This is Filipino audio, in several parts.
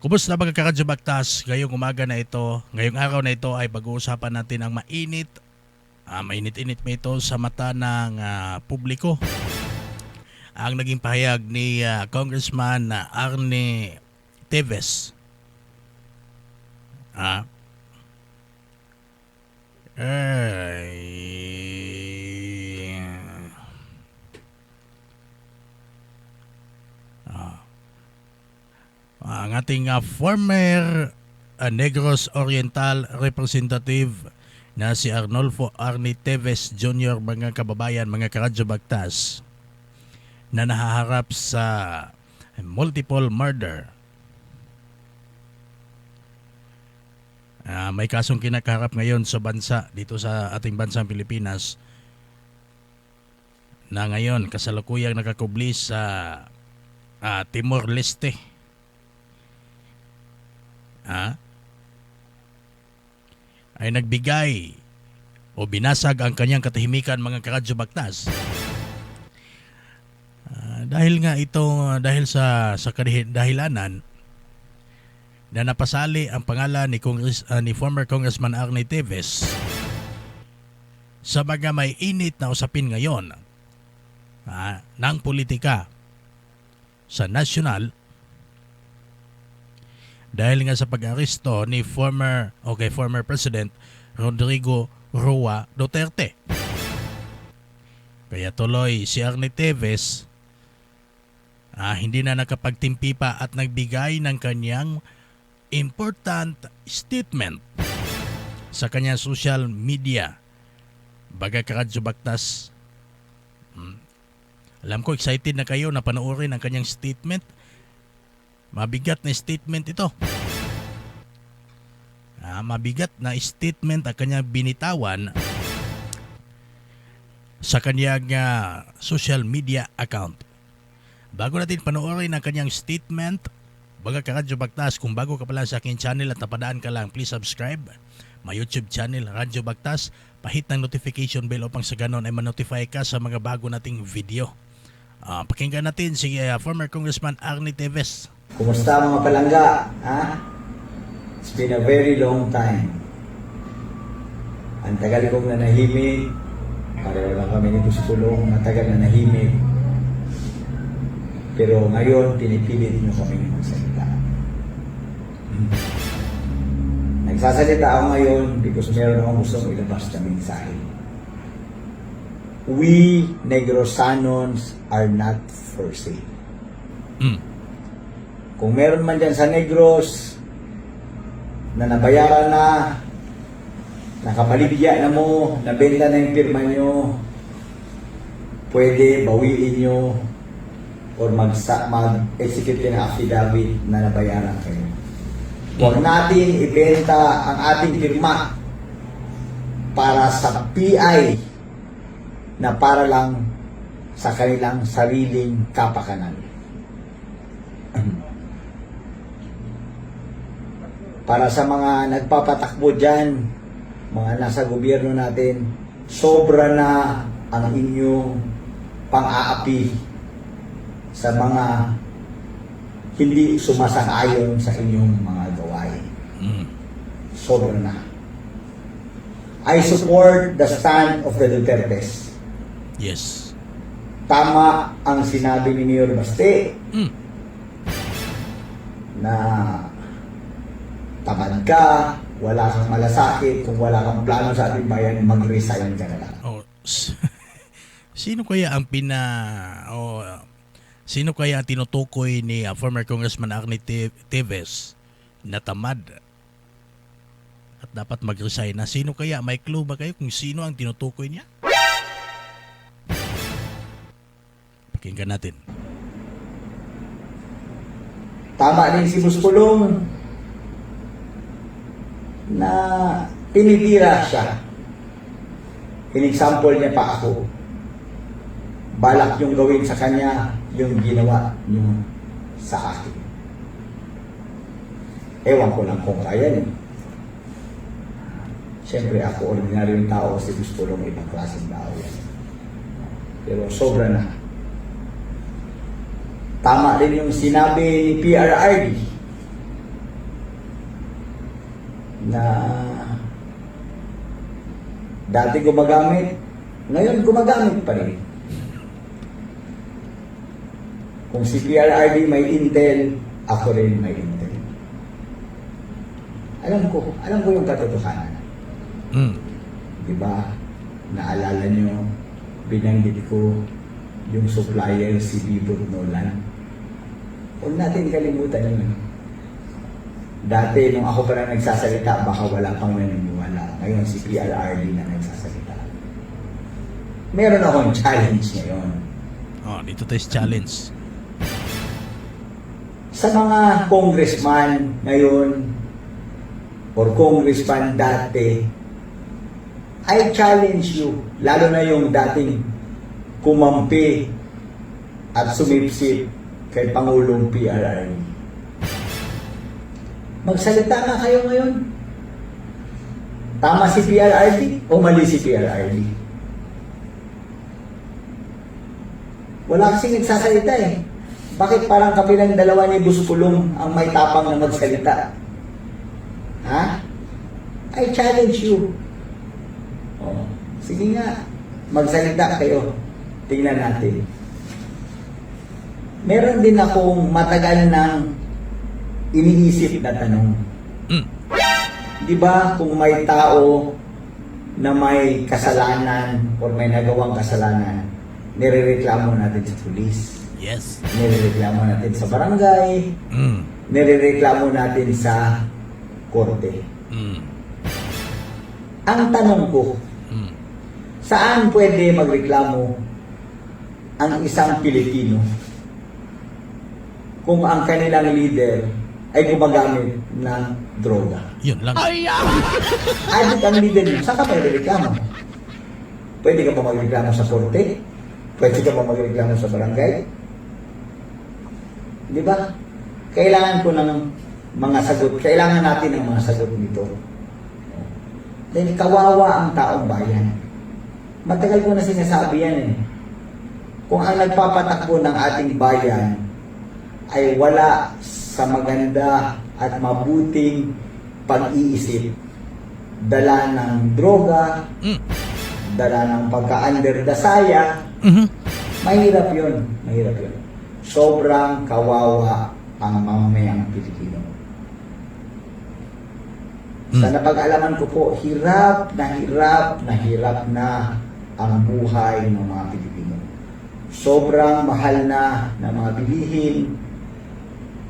Kumusta mga karadyo baktas? Ngayong umaga na ito, ngayong araw na ito ay pag-uusapan natin ang mainit, ah, mainit-init pa ito sa mata ng ah, publiko. Ang naging pahayag ni ah, Congressman na Arne Teves. Ah. Ay. Ang ating ah, former ah, Negros Oriental Representative na si Arnolfo Arni Teves Jr. mga kababayan, mga karadyo bagtas na nahaharap sa multiple murder. Ah, may kasong kinakaharap ngayon sa bansa, dito sa ating bansang Pilipinas na ngayon kasalukuyang nakakubli sa ah, Timor Leste. Ah, ay nagbigay o binasag ang kanyang katahimikan mga karadyo baktas. Ah, dahil nga ito dahil sa sa dahilanan na napasali ang pangalan ni Congress, ah, ni former Congressman Arne Teves sa mga may init na usapin ngayon ah, ng politika sa nasyonal dahil nga sa pag-aresto ni former okay former President Rodrigo Roa Duterte. Kaya tuloy si Arne Teves ah, hindi na nakapagtimpi pa at nagbigay ng kanyang important statement sa kanyang social media. Baga karadyo baktas. Hmm. Alam ko excited na kayo na panoorin ang kanyang statement. Mabigat na statement ito. Ah, mabigat na statement ang kanyang binitawan sa kanyang ah, social media account. Bago natin panoorin ang kanyang statement, baga ka Radyo Bagtas, kung bago ka pala sa aking channel at napadaan ka lang, please subscribe. My YouTube channel, Radyo Bagtas. Pahit ng notification bell upang sa ganon ay manotify ka sa mga bago nating video. Ah, pakinggan natin si ah, former Congressman Arnie Teves. Kumusta mga palangga? Ha? It's been a very long time. Ang tagal kong nanahimik. Pareho lang kami nito sa kulong. Matagal na nahimik. Pero ngayon, pinipilit nyo kami magsalita. Nagsasalita ako ngayon because meron akong gustong ilabas na mensahe. We Negrosanons are not for sale. Mm. Kung meron man dyan sa Negros na nabayaran na, nakapaligya na mo, nabenta na yung pirma nyo, pwede bawiin nyo or mag mag-execute ng affidavit na nabayaran kayo. Huwag natin ibenta ang ating pirma para sa PI na para lang sa kanilang sariling kapakanan. para sa mga nagpapatakbo dyan, mga nasa gobyerno natin, sobra na ang inyong pang-aapi sa mga hindi sumasang-ayon sa inyong mga gawain. Mm. Sobra na. I support the stand of the Dutertes. Yes. Tama ang sinabi ni Mayor Baste Mm. na tamad ka, wala kang malasakit, kung wala kang plano sa ating bayan, mag-resign ka na lang. Oh, s- sino kaya ang pina o sino kaya ang tinutukoy ni ah, former Congressman Arnie Te- Teves na tamad at dapat mag-resign na? Sino kaya? May clue ba kayo kung sino ang tinutukoy niya? Pakinggan natin. Tama din si Buspulong na tinitira siya. In-example niya pa ako. Balak yung gawin sa kanya yung ginawa niyo sa akin. Ewan ko lang kung kaya niyo. Siyempre ako, ordinaryong tao, si Buspulong ibang klaseng tao yan. Pero sobra na. Tama rin yung sinabi ni PRRD na dati gumagamit, ngayon gumagamit pa rin. Kung si PRRD may intel, ako rin may intel. Alam ko, alam ko yung katotohanan. Mm. Di ba? Naalala nyo, binanggit ko yung supplier si Bibot Nolan. Huwag natin kalimutan yun. Dati, nung ako pa lang nagsasalita, baka wala pang naniniwala. Ngayon, si PRRD na nagsasalita. Meron akong challenge ngayon. Oh, dito tayo challenge. Sa mga congressman ngayon, or congressman dati, I challenge you, lalo na yung dating kumampi at sumipsip kay Pangulong PRRD. Magsalita nga kayo ngayon. Tama si PRRD o mali si PRRD? Wala kasing nagsasalita eh. Bakit parang kami lang dalawa ni Buspulong ang may tapang na magsalita? Ha? I challenge you. Oh, sige nga, magsalita kayo. Tingnan natin. Meron din akong matagal nang iniisip na tanong. Mm. Di ba kung may tao na may kasalanan o may nagawang kasalanan, nirereklamo natin sa pulis, Yes. nirereklamo natin sa barangay, Mm. nirereklamo natin sa korte. Mm. Ang tanong ko, Mm. saan pwede magreklamo ang isang Pilipino kung ang kanilang leader ay gumagamit ng droga? Yun lang. Adit ang leader mo, saan ka magreklamo? Pwede ka pa magreklamo sa korte? Pwede ka pa magreklamo sa barangay? Di ba? Kailangan ko ng mga sagot. Kailangan natin ng mga sagot nito. Dahil kawawa ang taong bayan. Matagal ko na sinasabi yan eh. Kung ang nagpapatakbo ng ating bayan ay wala sa maganda at mabuting pag-iisip, dala ng droga, Mm. dala ng pagka-under the saya, Mhm. mahirap yun. Mahirap yun. Sobrang kawawa ang mamamayang Pilipino. Sa Mm. napag-alaman ko po, hirap na hirap na hirap na ang buhay ng mga Pilipino. Sobrang mahal na ng mga bilihin,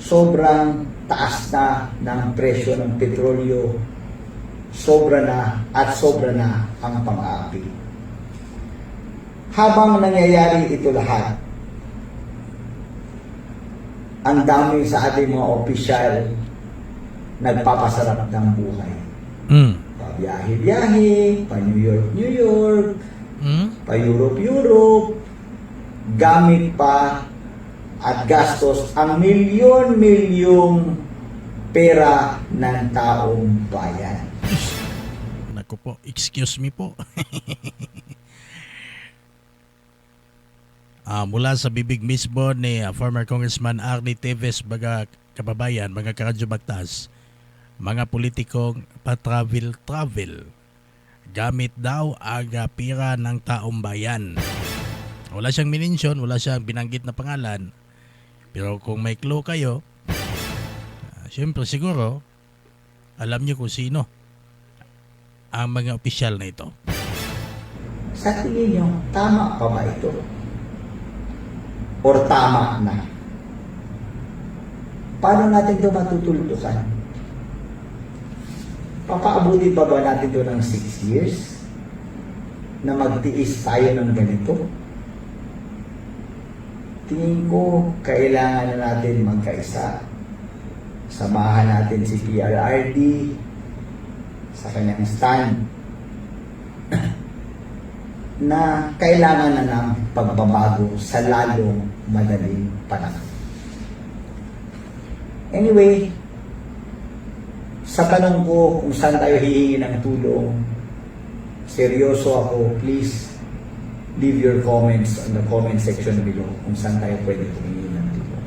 sobrang taas na ng presyo ng petrolyo, sobra na at sobra na ang pang-aapi. Habang nangyayari ito lahat, ang dami sa ating mga opisyal nagpapasarap ng buhay. Mm. Pa-biyahe-biyahe, pa-New York, New York, Mm. pa-Europe, Europe, gamit pa at gastos ang milyon-milyong pera ng taong bayan. Naku po, excuse me po. Ah, mula sa bibig mismo ni ah, former Congressman Arnie Teves, baga kababayan, mga karadyo bagtas, mga politikong pa-travel-travel, gamit daw ang ah, pira ng taong bayan. Wala siyang minensyon, wala siyang binanggit na pangalan. Pero kung may clue kayo, ah, syempre siguro, alam niyo kung sino ang mga opisyal na ito. Sa tingin nyo, tama pa ba ito? Or tama na? Paano natin ito matutultukan? Papaabuti pa ba natin ito ng 6 years? Na magtiis tayo ng ganito? Tingin ko, kailangan na natin magkaisa. Samahan natin si PRRD sa kanyang stand na kailangan na ng pagbabago sa lalong madaling panahon. Anyway, sa tanong ko kung saan tayo hihingi ng tulong, seryoso ako, please leave your comments on the comment section below kung saan tayo pwede humingi ng tulong.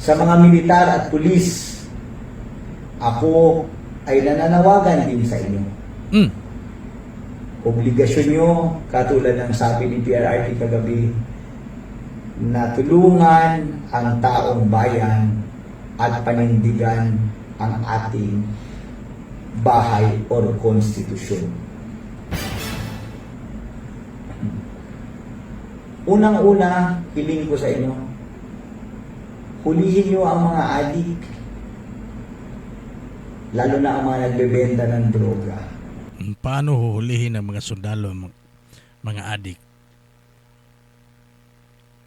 Sa mga militar at pulis, ako ay nananawagan din sa inyo. Mm. Obligasyon nyo, katulad ng sabi ni PRRT kagabi, na tulungan ang taong bayan at panindigan ang ating bahay or konstitusyon. Unang-una, hiling ko sa inyo, hulihin nyo ang mga adik, lalo na ang mga nagbebenta ng droga. Paano huhulihin ng mga sundalo ang mga- adik?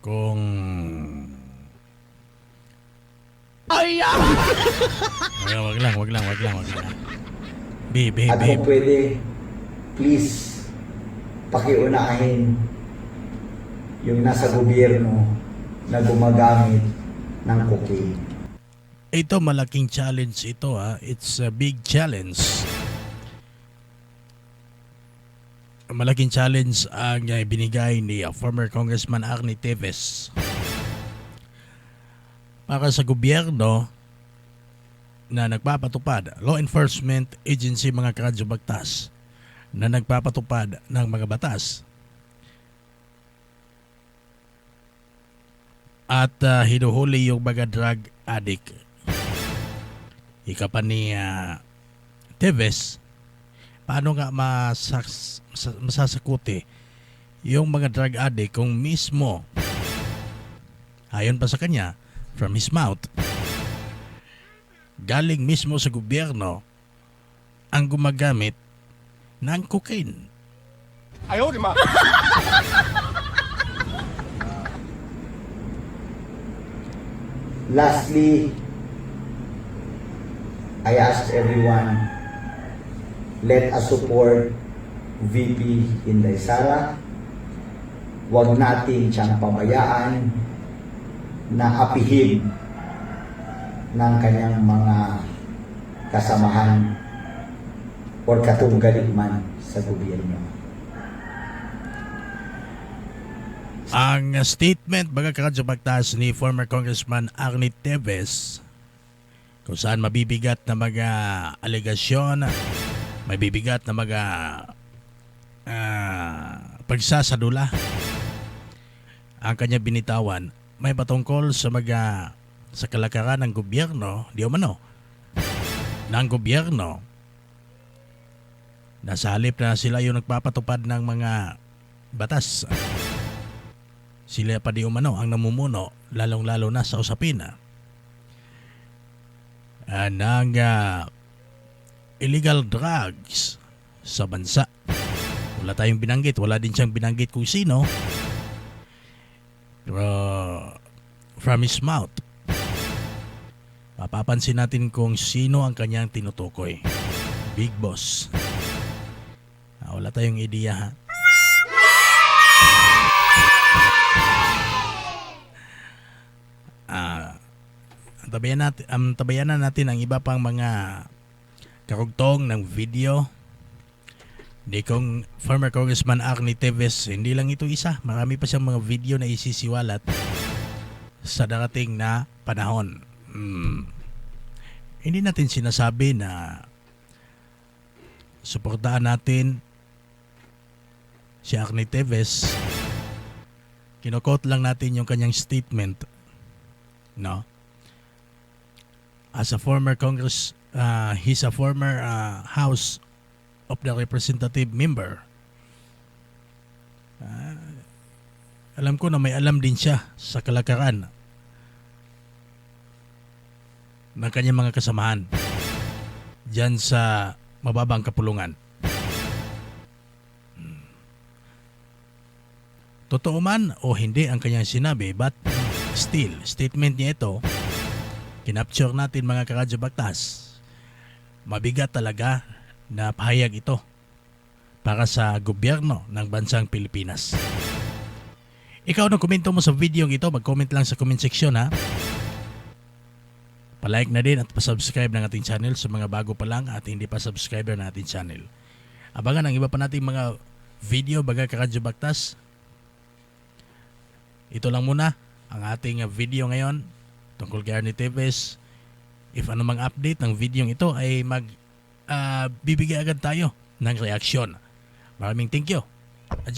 Kung Ay! ah! wag, wag lang, wag lang, wag lang, wag lang. Be, be, At be. kung pwede, please, pakiunahin yung nasa gobyerno na gumagamit ng cocaine. Ito malaking challenge ito ha. It's a big challenge. Malaking challenge ang uh, binigay ni uh, former Congressman Arnie Teves para sa gobyerno na nagpapatupad, law enforcement agency mga karadyo bagtas na nagpapatupad ng mga batas at uh, hinuhuli yung mga drug addict. Ika pa ni ah, uh, Teves, paano nga masas masasakuti yung mga drug addict kung mismo ayon pa sa kanya from his mouth galing mismo sa gobyerno ang gumagamit ng cocaine. Ayaw, di ma! Lastly, I ask everyone, let us support VP Inday Sara. Huwag natin siyang pabayaan na apihin ng kanyang mga kasamahan or katunggalig man sa gobyerno. Ang statement baga karadyo bagtas ni former Congressman Arnie Teves kung saan mabibigat na mga alegasyon, mabibigat na mga ah, pagsasadula. Ang kanya binitawan may patungkol sa mga sa kalakaran ng gobyerno, di umano, ng gobyerno. Nasa halip na sila yung nagpapatupad ng mga batas sila pa di umano ang namumuno lalong-lalo na sa usapin ah, ah, ng ah, illegal drugs sa bansa. Wala tayong binanggit, wala din siyang binanggit kung sino. Pero from his mouth, mapapansin natin kung sino ang kanyang tinutukoy. Big Boss. Wala tayong ideya ha. Tabayan natin, um, tabayanan natin ang iba pang mga karugtong ng video ni kong former Congressman Arnie Teves. Hindi lang ito isa, marami pa siyang mga video na isisiwalat sa darating na panahon. Hmm. Hindi natin sinasabi na suportahan natin si Arnie Teves. Kinokot lang natin yung kanyang statement no as a former congress uh, he's a former uh, house of the representative member Ah, alam ko na may alam din siya sa kalakaran ng kanyang mga kasamahan dyan sa mababang kapulungan Hmm. Totoo man o hindi ang kanyang sinabi but still, statement niya ito, kinapture natin mga karadyo baktas. Mabigat talaga na pahayag ito para sa gobyerno ng bansang Pilipinas. Ikaw na komento mo sa video ito, mag-comment lang sa comment section ha. Palike na din at pasubscribe ng ating channel sa mga bago pa lang at hindi pa subscriber ng ating channel. Abangan ang iba pa nating mga video baga karadyo baktas. Ito lang muna ang ating video ngayon tungkol kay Arnie Teves. if ano mang update ng video ito ay mag ah, bibigay agad tayo ng reaksyon. Maraming thank you. Adjourn.